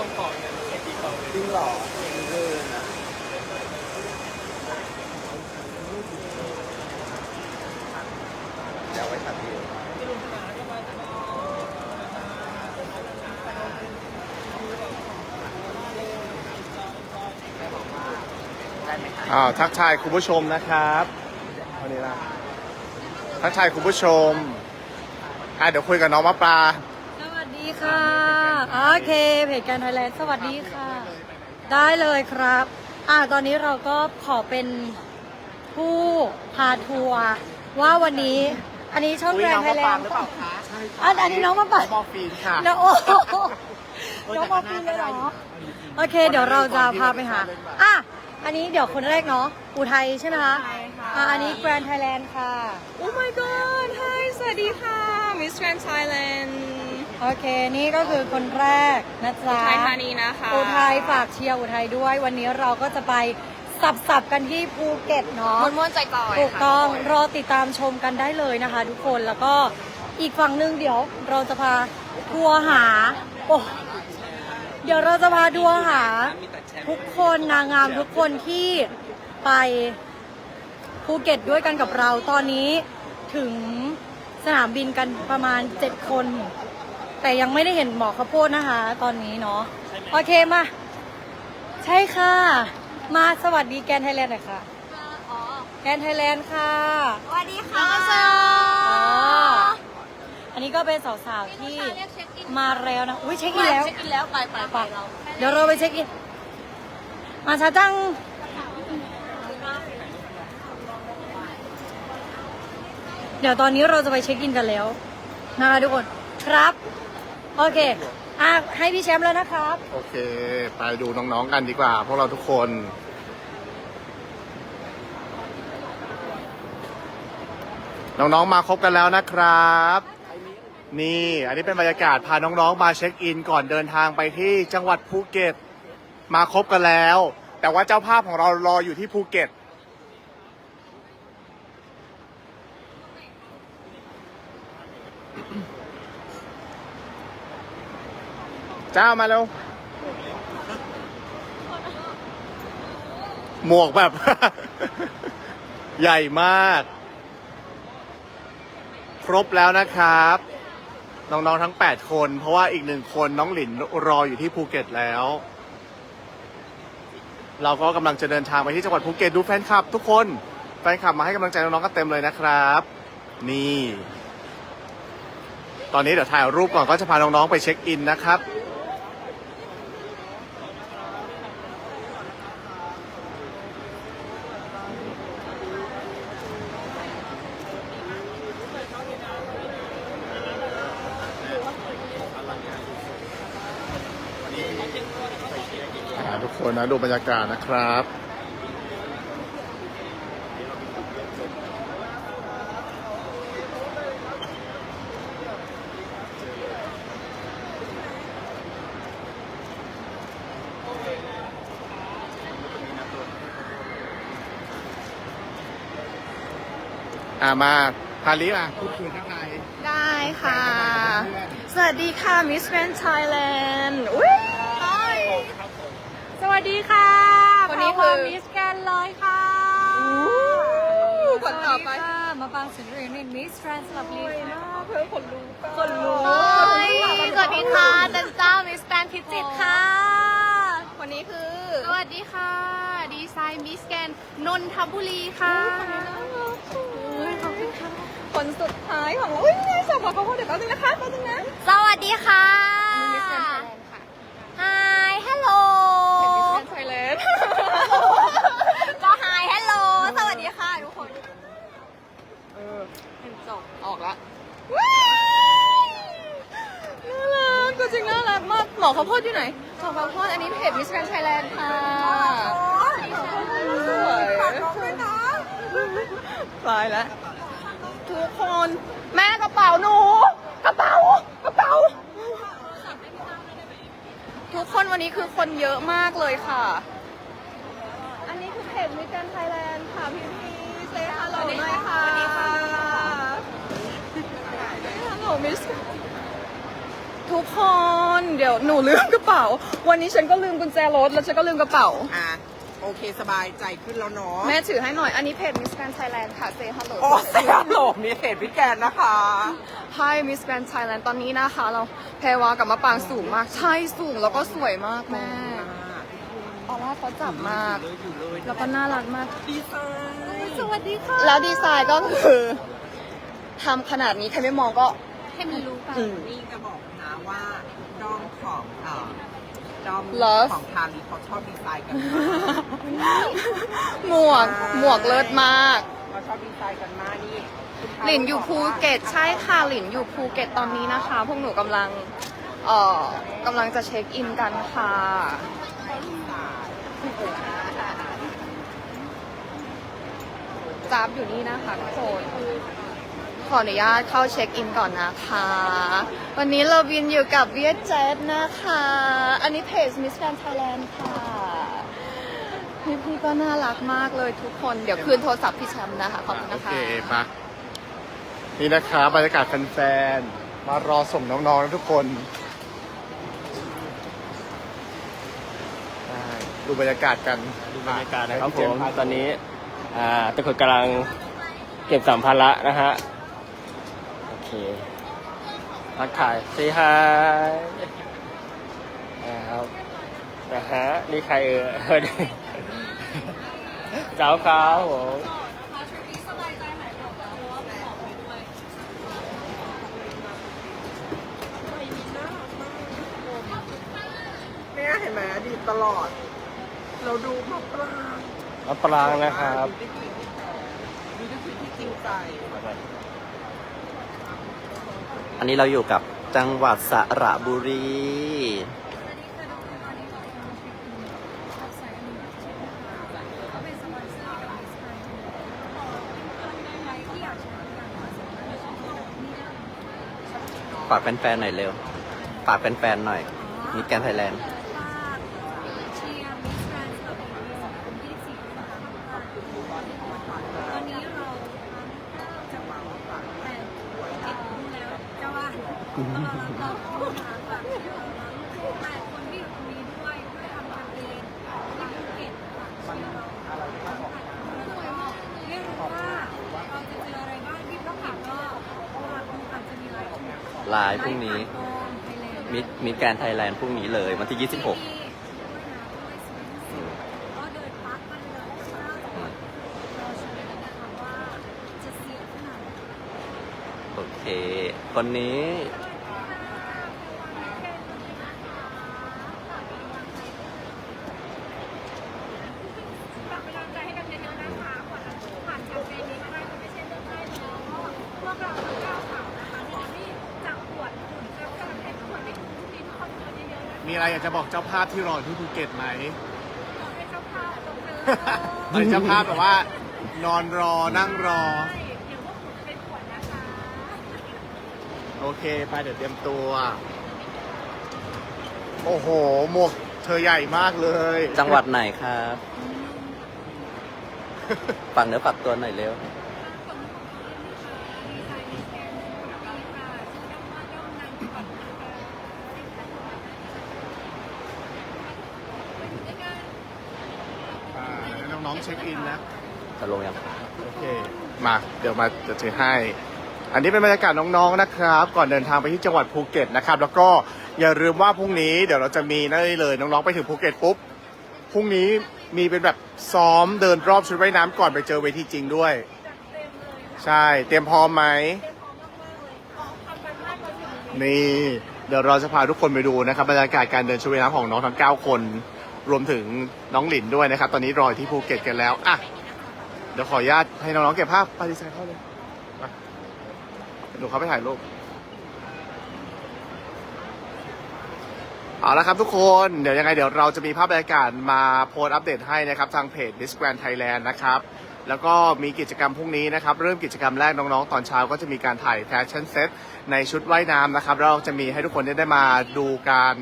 ลงก่อนเนี่ยไอตีก่อนเลยจริงหรอเออนะเดี๋ยวไว้ตัดวิวอ้าวทักทายคุณผู้ชมนะครับวันนี้นะทักทายคุณผู้ชมอะเดี๋ยวคุยกับน้องมะปลาสวัสดีค่ะ โอเคเพจการไทยแลนด์สวัสดีค่ะ ได้เลยครับ อ่าตอนนี้เราก็ขอเป็นผู้พาทัวร์ว่าวันนี้ อันนี้ช่องแกรนไทยแลนด์อันอันนี้น้องมาปัดมอร์ฟีนค่ะน้องโอ้โหน้องมาปีนเลยเหรอโอเค เดี๋ยวเราจะพาไปหาอะ อันนี้เดี๋ยวคนแรกเนาะอุทัยใช่ไหมคะใช่ค่ะอะอันนี้แกรนไทยแลนด์ค่ะ Oh my god Hi สวัสดีค่ะ Miss Grand Thailand โอเค นี่ก็คือคนแรกนะจ๊ะไทยธานีนะคะ อุทัยฝากเชียร์อุทัยด้วย วันนี้เราก็จะไปสับสับๆกันที่ภูเก็ตเนาะมวนมวนๆใจก่อยถูกต้องค่ะรอติดตามชมกันได้เลยนะคะ ทุกคนแล้วก็อีกฝั่งหนึ่งเดี๋ยวเราจะพาทัวร์หาโอ้ เดี๋ยวเราจะพาทัวร์หาทุกคนนางงามทุกคนที่ไปภูเก็ตด้วยกันกับเราตอนนี้ถึงสนามบินกันประมาณ 7 คน แต่ยังไม่ได้เห็นหมอข้าวโพดนะคะ ตอนนี้เนาะโอเคมา ใช่ค่ะ มาสวัสดีแกนไทยแลนด์หน่อยค่ะแกนไทยแลนด์ค่ะสวัสดีค่ะอ๋ออันนี้ก็เป็นสาวๆที่ มาแล้วนะ อุ้ยเช็คอินแล้ว เช็คอินแล้วไปไปไปเราเดี๋ยวเราไปเช็คอิน มาช้าจัง เดี๋ยวตอนนี้เราจะไปเช็คอินกันแล้วนะคะทุกคนครับ โอเคอะให้พี่แชมป์แล้วนะครับ โอเค ไปดูน้องๆกันดีกว่า พวกเราทุกคนน้องๆ มาครบกันแล้วนะครับ นี่ อันนี้เป็นบรรยากาศพาน้องๆ มาเช็คอิน ก่อนเดินทางไปที่จังหวัดภูเก็ต มาครบกันแล้ว แต่ว่าเจ้าภาพของเรารออยู่ที่ภูเก็ต เจ้ามาเร็วหมวกแบบ ใหญ่มาก ครบแล้วนะครับ น้องๆทั้ง 8 คน เพราะว่าอีกหนึ่งคนน้องหลินรออยู่ที่ภูเก็ตแล้ว เราก็กำลังจะเดินทางไปที่จังหวัดภูเก็ตดูแฟนคลับ ทุกคนแฟนคลับมาให้กำลังใจน้องๆกันเต็มเลยนะครับ นี่ ตอนนี้เดี๋ยวถ่ายรูปก่อนก็จะพาน้องๆไปเช็คอินนะครับ คนนะดูบรรยากาศนะครับ อ่ามาพาลิมาพูดคุยทักทายได้ค่ะ สวัสดีค่ะ Miss Grand Thailand อุ้ย วัสดีค่ะคนนี้คือมิสแกนเลยค่ะคนต่อไปสวัสดีค่ะมาฟังสินเรียนในมิสแกรนด์สลับลีค่ะเพื่อคนรู้คนรู้สวัสดีค่ะจันเจ้ามิสแกรนพิจิตรค่ะคนนี้คือ สวัสดีค่ะ ดีไซน์มิสแกรนนนทบุรีค่ะคนสุดท้ายของเราอุ้ยนายสาวบอกเขาพูดเดี๋ยวแป๊บนึงนะคะแป๊บนึงนะ สวัสดีค่ะ มิสแกรนด์ไทยแลนด์ค่ะ Hi Hello มิสแกรนด์ไทยแลนด์ ก็ Hi Hello สวัสดีค่ะทุกคน จบออกละว้ายน่ารักก็จริงน่ารักมากหม อเขาวโพดอยู่ไหนหมอเขาวโพดอันนี้เพจมิสแกรนไทยแลนด์ค่ะ สวยฝากน้องด้วยนะตายแล้วทุกคน แม่กระเป๋าหนู กระเป๋ากระเป๋า ทุกคนวันนี้คือคนเยอะมากเลยค่ะ อันนี้คือเพจมิสแกรนไทยแลนด์ค่ะพี่พี่เซฮัลโหลหน่อยค่ะสวัสดีค่ะฮัลโหลมิสทุกคน เดี๋ยวหนูลืมกระเป๋า วันนี้ฉันก็ลืมกุญแจรถแล้วฉันก็ลืมกระเป๋า อะโอเคสบายใจขึ้นแล้วเนาะแม่ถือให้หน่อย อันนี้เพจ Miss Grand Thailand ค่ะ Say hello โอ้เสียโหลมีเพจพี่แกนนะคะ Hi Miss Grand Thailand ตอนนี้นะคะ เราแพรวากับมะปางสูงมาก ใช่สูงแล้วก็สวยมากแม่ออร่าเขาจับมากเลยอยู่เลยแล้วก็น่ารักมาก ดีไซน์สวัสดีค่ะ แล้วดีไซน์ก็คือทำขนาดนี้ใครไม่มองก็ให้มันรู้ไปนี่จะบอกนะว่าด อมของเอ่อดอม Love ของทารีเขาชอบดีไซน์กันมากหมวกหมวกเลิศมาก เขาชอบดีไซน์กันมากนี่คุณทาหลินอยู่ภูเก็ตใช่ค่ะหลินอยู่ภูเก็ตตอนนี้นะคะ พวกหนูกำลังเอ่อกำลังจะเช็คอินกันค่ะจับอยู่นี่นะคะทุกคน ขออนุญาตเข้าเช็คอินก่อนนะคะ วันนี้เราบินอยู่กับเวียดเจ็ตนะคะ อันนี้เพจ Miss Grand Thailand ค่ะพี่พี่ๆก็น่ารักมากเลยทุกคน เดี๋ยวคืนโทรศัพท์พี่แชมป์นะคะ ขอบคุณโอนะเคคะมานี่นะครับบรรยากาศแฟนๆ มารอส่งน้องๆนะทุกคนได้ดูบรรยากาศกันดูบรรยากาศนะครับให้ผพี่มเจส์พาตอนนี้อ่าทุกคนกำลังเก็บสัมภาระนะฮะโอ เคทักทาย say hi นะครับนะฮะนี่ใครเอ่ยเจ้าครับผมเนี่ยเห็นไหมดีตลอด เราดูมะปรางมะปรางนะครับดูด้วยคือที่จริงใจ อันนี้เราอยู่กับจังหวัดสระบุรี ฝากแฟนๆหน่อยเร็ว ฝากแฟนๆหน่อย มีแกนไทยแลนด์ เชียร์มิสแกรนด์สระบุรี2024นะคะตอนนี้เราจังหวัดแต่จิตดูแล้วจะว่า เราเราเราหาฝากที่เราแต่คนที่อยู่ตรงนี้ด้วยเพื่อทำแคมเปญที่ภูเก็ตค่ะเชียร์เราสวยมากไม่รู้ว่าเราจะเจออะไรบ้างที่ต้องถามก็ว่าคงอาจจะมีไลฟ์ไลฟ์พรุ่งนี้มิมีแกนไทยแลนด์พรุ่งนี้เลย วันที่ 26ก็เดินพักมั มีอะไรอยากจะบอกเจ้าภาพที่รอที่ภูเก็ตไหมขอให้เจ้าภาพตรงเธอตอนนี้เจ้าภาพแบบว่า นอนรอนั่งรอเดี๋ยวพวกหนูจะไปขวดนะคะ โอเค ไปเดี๋ยวเตรียมตัว โอ้โห หมวกเธอใหญ่มากเลยจังหวัดไหนครับฝากเนื้อฝากตัวหน่อยเร็ว อ่าให้ น้องๆเช็คอินนะจะลงยัง โอเค มาเดี๋ยวมาจะถือให้ อันนี้เป็นบรรยากาศน้องๆนะครับ ก่อนเดินทางไปที่จังหวัดภูเก็ตนะครับ แล้วก็อย่าลืมว่าพรุ่งนี้เดี๋ยวเราจะมีนั่นเลยน้องๆไปถึงภูเก็ตปุ๊บพรุ่งนี้มีเป็นแบบซ้อมเดินรอบชุดว่ายน้ำก่อนไปเจอเวทีจริงด้วย ใช่เตรียมพร้อมไหมนี่ เดี๋ยวเราจะพาทุกคนไปดูนะครับบรรยากาศการเดินชุดว่ายน้ำของน้องทั้ง9คน รวมถึงน้องหลินด้วยนะครับ ตอนนี้รอยที่ภูเก็ตกันแล้วอะเดี๋ยวขออนุญาตให้น้องๆเก็บภาพไปดีไซน์เข้าเลยมาหนูเขาไปถ่ายรูปเอาละครับทุกคนเดี๋ยวยังไงเดี๋ยวเราจะมีภาพบรรยากาศมาโพสต์อัปเดตให้นะครับ ทางเพจ Miss Grand Thailand นะครับ แล้วก็มีกิจกรรมพรุ่งนี้นะครับ เริ่มกิจกรรมแรกน้องๆ ตอนเช้าก็จะมีการถ่ายแฟชั่นเซ็ตในชุดว่ายน้ำนะครับ เราจะมีให้ทุกคนได้มาดูการ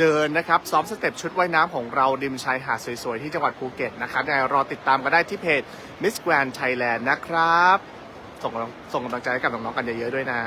เดินนะครับซ้อมสเต็ปชุดว่ายน้ำของเราริมชายหาดสวยๆ ที่จังหวัดภูเก็ตนะครับยังไงรอติดตามกันได้ที่เพจ Miss Grand Thailand นะครับ ส่งกำลังส่งกำลังใจให้กับน้องๆกันเยอะๆด้วยนะ